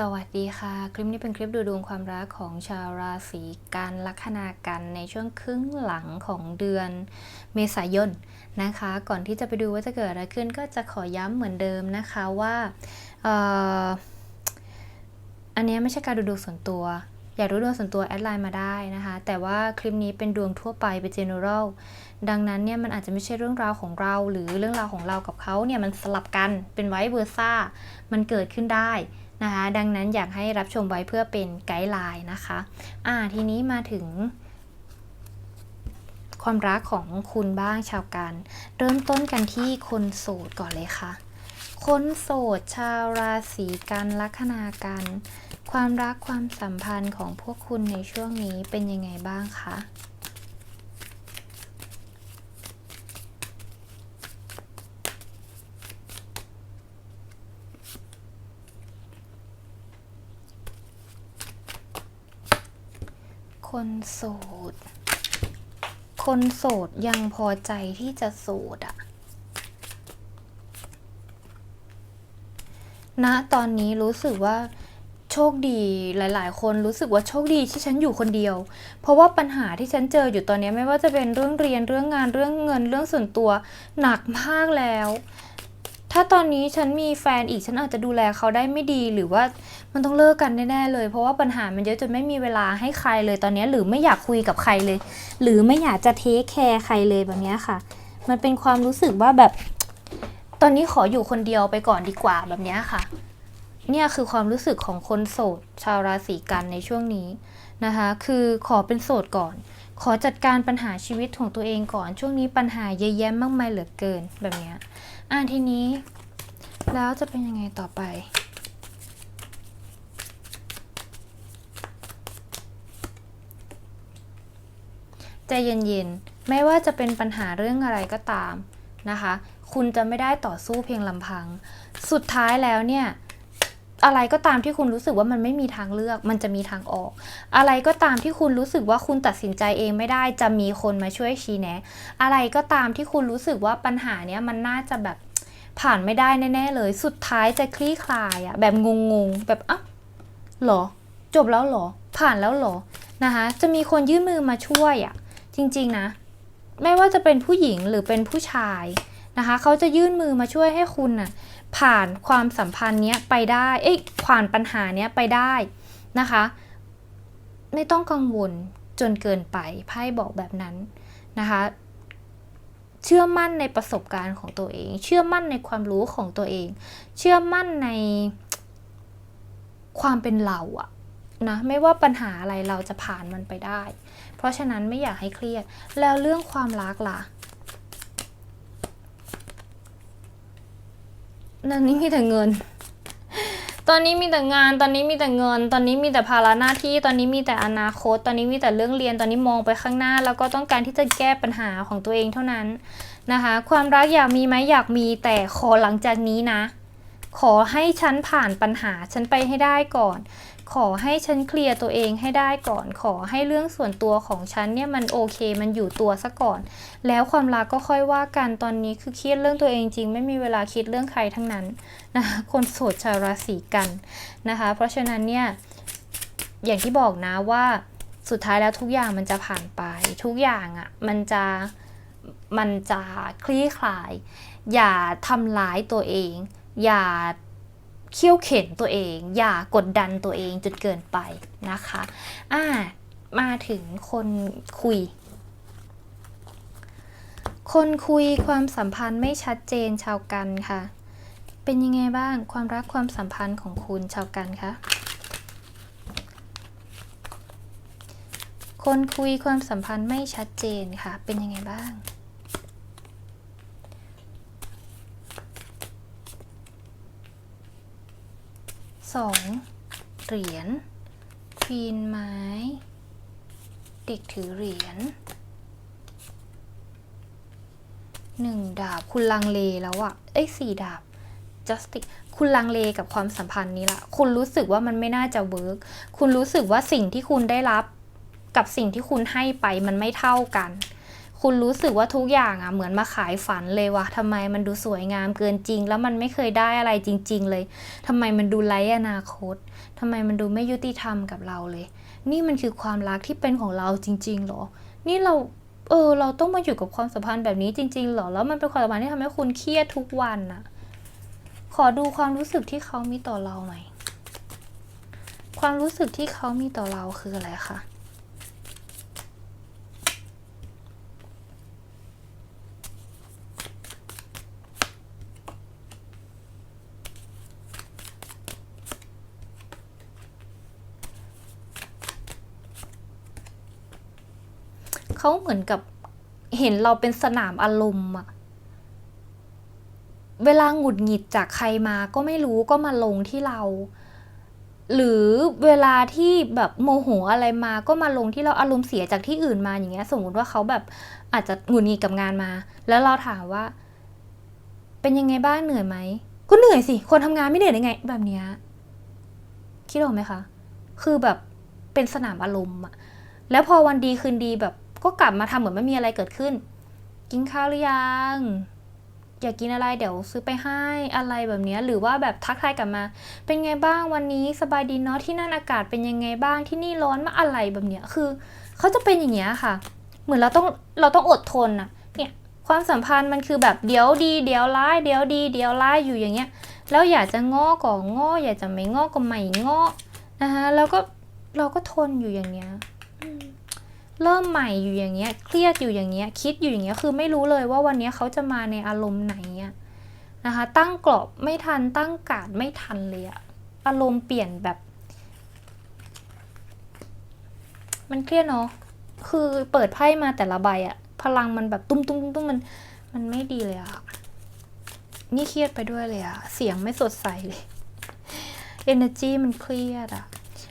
สวัสดีค่ะ คลิปนี้เป็นคลิปดูดวงความรักของชาวราศีกันลัคนากันในช่วงครึ่งหลังของเดือนเมษายนนะคะ ก่อนที่จะไปดูว่าจะเกิดอะไรขึ้นก็จะขอย้ำเหมือนเดิมนะคะว่าอออันนี้ไม่ใช่การดูดวงส่วนตัว อยากรู้ดวงส่วนตัวแอดไลน์มาได้นะคะ แต่ว่าคลิปนี้เป็นดวงทั่วไปเป็น general ดังนั้นเนี่ยมันอาจจะไม่ใช่เรื่องราวของเรา หรือเรื่องราวของเรากับเขาเนี่ยมันสลับกันเป็นไวเวอร์ซ่ามันเกิดขึ้นได้ นะคะ ดังนั้นอยากให้รับชมไว้เพื่อเป็นไกด์ไลน์นะคะอ่าทีนี้มาถึง ความรักของคุณบ้างชาวกัน เริ่มต้นกันที่คนโสดก่อนเลยค่ะ คนโสดชาวราศีกันลัคนากัน ความรักความสัมพันธ์ของพวกคุณในช่วงนี้เป็นยังไงบ้างคะ คนโสด คนโสดยังพอใจที่จะโสดอะณตอนนี้รู้สึกว่าโชคดีหลาย ๆ คนรู้สึกว่าโชคดีที่ฉันอยู่คนเดียว เพราะว่าปัญหาที่ฉันเจออยู่ตอนนี้ไม่ว่าจะเป็นเรื่องเรียนเรื่องงานเรื่องเงินเรื่องส่วนตัวหนักมากแล้ว ถ้าตอนนี้ฉันมีแฟนอีกฉันอาจจะดูแลเขาได้ไม่ดีหรือว่ามันต้องเลิกกันแน่ๆเลย เพราะว่าปัญหามันเยอะจนไม่มีเวลาให้ใครเลยตอนนี้หรือไม่อยากคุยกับใครเลย หรือไม่อยากจะเทคแคร์ใครเลยแบบนี้ค่ะ มันเป็นความรู้สึกว่าแบบ ตอนนี้ขออยู่คนเดียวไปก่อนดีกว่าแบบนี้ค่ะ เนี่ยคือความรู้สึกของคนโสด ชาวราศีกันในช่วงนี้นะคะ คือขอเป็นโสดก่อน ขอจัดการปัญหาชีวิตของตัวเองก่อน ช่วงนี้ปัญหาเยอะแยะมากมายเหลือเกินแบบเนี้ยอ่าทีนี้ แล้วจะเป็นยังไงต่อไป ใจเย็นๆ ไม่ว่าจะเป็นปัญหาเรื่องอะไรก็ตามนะคะ คุณจะไม่ได้ต่อสู้เพียงลำพัง สุดท้ายแล้วเนี่ย อะไรก็ตามที่คุณรู้สึกว่ามันไม่มีทางเลือก มันจะมีทางออก อะไรก็ตามที่คุณรู้สึกว่าคุณตัดสินใจเองไม่ได้ จะมีคนมาช่วยชี้แนะ อะไรก็ตามที่คุณรู้สึกว่าปัญหาเนี้ยมันน่าจะแบบผ่านไม่ได้แน่ ๆ เลย สุดท้ายจะคลี่คลายอะแบบงงๆ แบบอะหรอ จบแล้วหรอ ผ่านแล้วหรอนะคะ จะมีคนยื่นมือมาช่วยอะจริง ๆ นะ ไม่ว่าจะเป็นผู้หญิงหรือเป็นผู้ชาย นะคะเขาจะยื่นมือมาช่วยให้คุณน่ะผ่านความสัมพันธ์เนี้ยไปได้เอ้ยผ่านปัญหาเนี้ยไปได้นะคะ ไม่ต้องกังวลจนเกินไปไพ่บอกแบบนั้นนะคะเชื่อมั่นในประสบการณ์ของตัวเอง เชื่อมั่นในความรู้ของตัวเอง เชื่อมั่นในความเป็นเราอะนะไม่ว่าปัญหาอะไรเราจะผ่านมันไปได้ เพราะฉะนั้นไม่อยากให้เครียดแล้วเรื่องความรักล่ะ ตอนนี้มีแต่เงิน ตอนนี้มีแต่งาน ตอนนี้มีแต่เงิน ตอนนี้มีแต่ภาระหน้าที่ ตอนนี้มีแต่อนาคต ตอนนี้มีแต่เรื่องเรียน ตอนนี้มองไปข้างหน้า แล้วก็ต้องการที่จะแก้ปัญหาของตัวเองเท่านั้นนะคะ ความรักอยากมีไหมอยากมีแต่ขอหลังจากนี้นะ ขอให้ฉันผ่านปัญหาฉันไปให้ได้ก่อน ขอให้ฉันเคลียร์ตัวเองให้ได้ก่อน ขอให้เรื่องส่วนตัวของฉันเนี่ยมันโอเคมันอยู่ตัวซะก่อน แล้วความรักก็ค่อยว่ากันตอนนี้คือเครียดเรื่องตัวเองจริง ไม่มีเวลาคิดเรื่องใครทั้งนั้นนะคะคนโสดชาวราศีกันนะคะ เพราะฉะนั้นเนี่ยอย่างที่บอกนะว่าสุดท้ายแล้วทุกอย่างมันจะผ่านไป ทุกอย่างอะ่ะมันจะมันจะคลี่คลาย อย่าทำร้ายตัวเอง อย่า เคี่ยวเข็นตัวเอง อย่ากดดันตัวเองจนเกินไปนะคะอ่ามาถึงคนคุย คนคุยความสัมพันธ์ไม่ชัดเจนชาวกันค่ะ เป็นยังไงบ้างความรักความสัมพันธ์ของคุณชาวกันคะคนคุยความสัมพันธ์ไม่ชัดเจนค่ะ เป็นยังไงบ้าง สองเหรียญควีนไม้ เด็กถือเหรียญหนึ่งดาบคุณลังเลแล้วอะเอ้ยสี่ดาบ justice คุณลังเลกับความสัมพันธ์นี้ละคุณรู้สึกว่ามันไม่น่าจะเวิร์กคุณรู้สึกว่าสิ่งที่คุณได้รับ กับสิ่งที่คุณให้ไปมันไม่เท่ากัน คุณรู้สึกว่าทุกอย่างอะเหมือนมาขายฝันเลยว่ะทำไมมันดูสวยงามเกินจริง แล้วมันไม่เคยได้อะไรจริง ๆ เลยทำไมมันดูไร้อนาคตทำไมมันดูไม่ยุติธรรมกับเราเลย นี่มันคือความรักที่เป็นของเราจริง ๆ หรอ นี่เราเออเราต้องมาอยู่กับความสัมพันธ์แบบนี้จริง ๆ หรอ แล้วมันเป็นความสัมพันธ์ที่ทำให้คุณเครียดทุกวันน่ะ ขอดูความรู้สึกที่เขามีต่อเราหน่อย ความรู้สึกที่เขามีต่อเราคืออะไรคะ เขาเหมือนกับเห็นเราเป็นสนามอารมณ์อะเวลาหงุดหงิดจากใครมาก็ไม่รู้ก็มาลงที่เรา หรือเวลาที่แบบโมโหอะไรมาก็มาลงที่เราอารมณ์เสียจากที่อื่นมาอย่างเงี้ย สมมติว่าเขาแบบอาจจะหงุดหงิดกับงานมา แล้วเราถามว่า เป็นยังไงบ้างเหนื่อยไหมก็เหนื่อยสิ คนทำงานไม่เหนื่อยได้ไง แบบเนี้ยคิดออกไหมคะ คือแบบเป็นสนามอารมณ์อะแล้วพอวันดีคืนดีแบบ ก็กลับมาทำเหมือนไม่มีอะไรเกิดขึ้น กินข้าวหรือยัง อยากกินอะไรเดี๋ยวซื้อไปให้อะไรแบบนี้หรือว่าแบบทักทายกลับมา เป็นไงบ้างวันนี้สบายดีเนาะที่นั่นอากาศเป็นยังไงบ้างที่นี่ร้อนมาอะไรแบบเนี้ยคือเขาจะเป็นอย่างเงี้ยค่ะ เหมือนเราต้องเราต้องอดทนอะเนี่ยความสัมพันธ์มันคือแบบเดี๋ยวดีเดี๋ยวร้ายเดี๋ยวดีเดี๋ยวร้ายอยู่อย่างเงี้ยแล้วอยากจะง้อก็ง้ออยากจะไม่ง้อก็ไม่ง้อนะคะแล้วก็เราก็ทนอยู่อย่างเนี้ย เริ่มใหม่อยู่อย่างเงี้ย เครียดอยู่อย่างเงี้ย คิดอยู่อย่างเงี้ย คือไม่รู้เลยว่าวันนี้เขาจะมาในอารมณ์ไหนอะนะคะ ตั้งกรอบไม่ทัน ตั้งกาดไม่ทันเลยอะอารมณ์เปลี่ยนแบบ มันเครียดเนาะ คือเปิดไพ่มาแต่ละใบอะพลังมันแบบตุ้มตุ้มตุ้มตุ้มมัน มันไม่ดีเลยอะนี่เครียดไปด้วยเลยอะเสียงไม่สดใสเลย energy มันเครียดอะ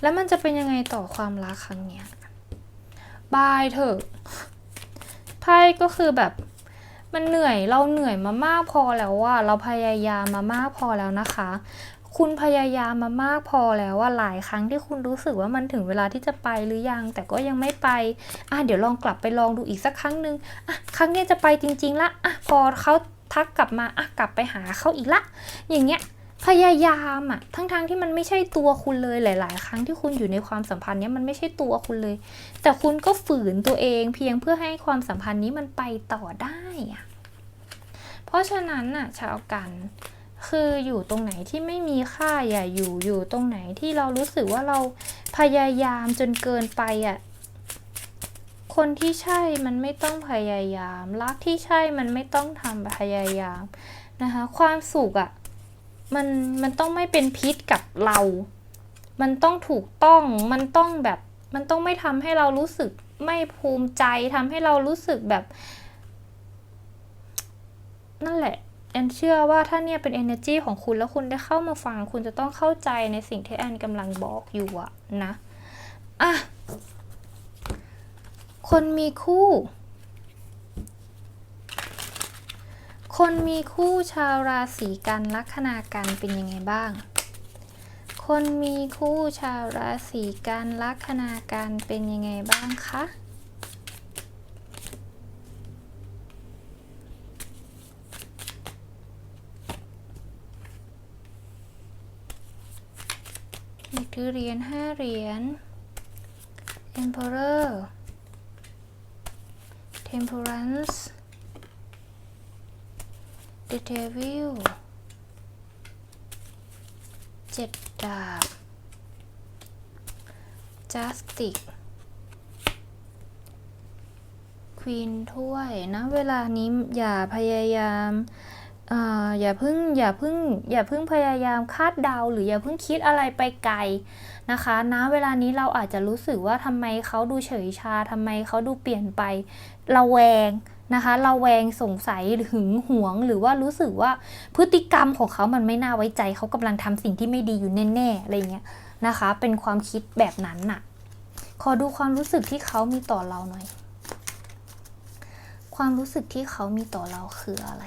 แล้วมันจะเป็นยังไงต่อความรักครั้งเนี้ย บายเถอะไพ่ก็คือแบบมันเหนื่อยเราเหนื่อยมามากพอแล้วว่าเราพยายามมามากพอแล้วนะคะ คุณพยายามมามากพอแล้วว่าหลายครั้งที่คุณรู้สึกว่ามันถึงเวลาที่จะไปหรือยัง แต่ก็ยังไม่ไปอะเดี๋ยวลองกลับไปลองดูอีกสักครั้งหนึ่งอะครั้งนี้จะไปจริง ๆละอะพอเขาทักกลับมาอะกลับไปหาเขาอีกละ อย่างเงี้ย พยายามอะทั้งๆทที่มันไม่ใช่ตัวคุณเลยหลาย ๆ ครั้งที่คุณอยู่ในความสัมพันธ์นี้มันไม่ใช่ตัวคุณเลย แต่คุณก็ฝืนตัวเองเพียงเพื่อให้ความสัมพันธ์นี้มันไปต่อได้อะเพราะฉะนั้นน่ะชาวกัน คืออยู่ตรงไหนที่ไม่มีค่าอย่าอยู่อยู่ตรงไหนที่เรารู้สึกว่าเราพยายามจนเกินไปอะคนที่ใช่มันไม่ต้องพยายาม รักที่ใช่มันไม่ต้องทำพยายามนะคะ ความสุขอะ มันมันต้องไม่เป็นพิษกับเรา มันต้องถูกต้อง มันต้องแบบ มันต้องไม่ทำให้เรารู้สึกไม่ภูมิใจทำให้เรารู้สึกแบบ นั่นแหละ แอนเชื่อว่าถ้าเนี่ยเป็น energy ของคุณแล้วคุณได้เข้ามาฟัง คุณจะต้องเข้าใจในสิ่งที่แอนกำลังบอกอยู่อะนะ อะ คนมีคู่ คนมีคู่ชาวราศีกันลัคนากันเป็นยังไงบ้าง คนมีคู่ชาวราศีกันลัคนากันเป็นยังไงบ้างคะนี่คือเหรียญห้าเหรียญ Emperor Temperance The Devil เจ็ดดาบ Justice Queen ถ้วยนะเวลานี้อย่าพยายามเอ่ออย่าเพิ่งอย่าเพิ่งอย่าเพิ่งพยายามคาดเดาหรืออย่าเพิ่งคิดอะไรไปไกลนะคะนะเวลานี้เราอาจจะรู้สึกว่าทำไมเขาดูเฉยชาทำไมเขาดูเปลี่ยนไประแวง นะคะเราแวงสงสัยหึงหวง หรือว่ารู้สึกว่าพฤติกรรมของเขามันไม่น่าไว้ใจ เขากำลังทำสิ่งที่ไม่ดีอยู่แน่ๆอะไรเงี้ยนะคะ เป็นความคิดแบบนั้นน่ะ ขอดูความรู้สึกที่เขามีต่อเราหน่อย ความรู้สึกที่เขามีต่อเราคืออะไร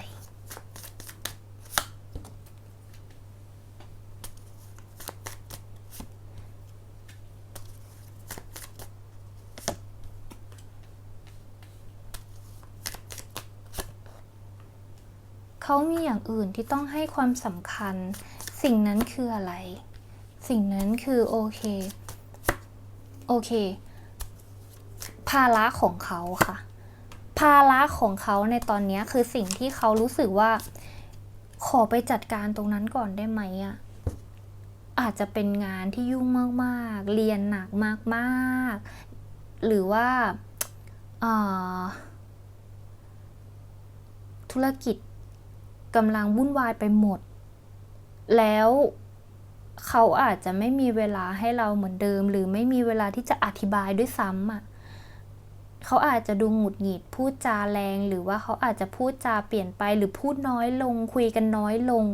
เขามีอย่างอื่นที่ต้องให้ความสำคัญ สิ่งนั้นคืออะไร สิ่งนั้นคือโอเค โอเค ภาระของเขาค่ะ ภาระของเขาในตอนนี้คือสิ่งที่เขารู้สึกว่า ขอไปจัดการตรงนั้นก่อนได้ไหมอะอาจจะเป็นงานที่ยุ่งมากๆ เรียนหนักมากๆ หรือว่าธุรกิจ กำลังวุ่นวายไปหมด แล้วเขาอาจจะไม่มีเวลาให้เราเหมือนเดิม หรือไม่มีเวลาที่จะอธิบายด้วยซ้ำอะเขาอาจจะดูหงุดหงิดพูดจาแรง หรือว่าเขาอาจจะพูดจาเปลี่ยนไป หรือพูดน้อยลง คุยกันน้อยลง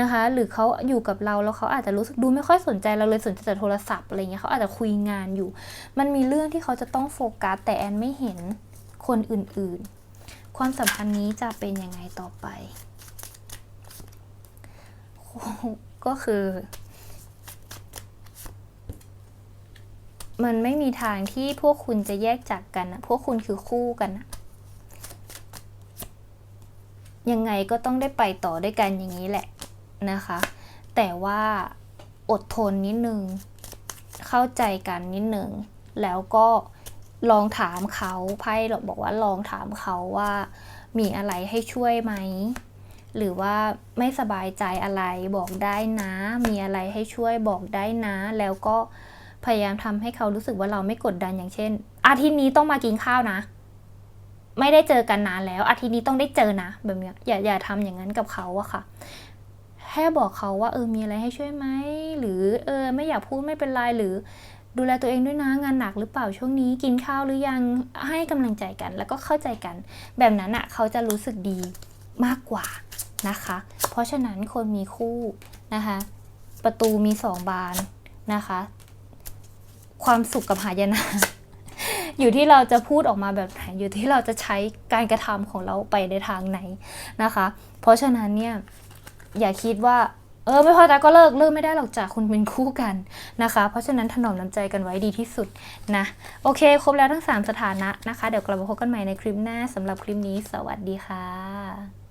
นะคะ หรือเขาอยู่กับเราแล้วเขาอาจจะรู้สึกดูไม่ค่อยสนใจเราเลยสนใจแต่โทรศัพท์อะไรเงี้ยเขาอาจจะคุยงานอยู่ มันมีเรื่องที่เขาจะต้องโฟกัสแต่แอนไม่เห็นคนอื่นๆ ความสัมพันธ์นี้จะเป็นยังไงต่อไป ก็คือ มันไม่มีทางที่พวกคุณจะแยกจากกันนะพวกคุณคือคู่กันนะยังไงก็ต้องได้ไปต่อด้วยกันอย่างนี้แหละนะคะ แต่ว่าอดทนนิดนึง เข้าใจกันนิดนึง แล้วก็ลองถามเขาไพ่บอกว่าลองถามเขาว่ามีอะไรให้ช่วยไหม หรือว่าไม่สบายใจอะไรบอกได้นะ มีอะไรให้ช่วยบอกได้นะ แล้วก็พยายามทำให้เขารู้สึกว่าเราไม่กดดันอย่างเช่น อาทิตย์นี้ต้องมากินข้าวนะ ไม่ได้เจอกันนานแล้ว อาทิตย์นี้ต้องได้เจอนะ แบบนี้อย่าอย่าทำอย่างนั้นกับเขาอะค่ะแค่บอกเขาว่าเออมีอะไรให้ช่วยไหมหรือเออไม่อยากพูดไม่เป็นไรหรือดูแลตัวเองด้วยนะงานหนักหรือเปล่าช่วงนี้กินข้าวหรือยังให้กำลังใจกัน แล้วก็เข้าใจกัน แบบนั้นอะเขาจะรู้สึกดีมากกว่า นะคะ เพราะฉะนั้นคนมีคู่นะคะ ประตูมีสองบานนะคะ ความสุขกับหายนะ อยู่ที่เราจะพูดออกมาแบบไหน อยู่ที่เราจะใช้การกระทำของเราไปในทางไหนนะคะ เพราะฉะนั้นเนี่ยอย่าคิดว่าเออไม่พอใจก็เลิกเลิกไม่ได้หรอกจ้ะคุณเป็นคู่กันนะคะ เพราะฉะนั้นถนอมน้ำใจกันไว้ดีที่สุดนะโอเค ครบแล้วทั้ง 3 สถานะนะคะ เดี๋ยวกลับมาพบกันใหม่ในคลิปหน้าสำหรับคลิปนี้ สวัสดีค่ะ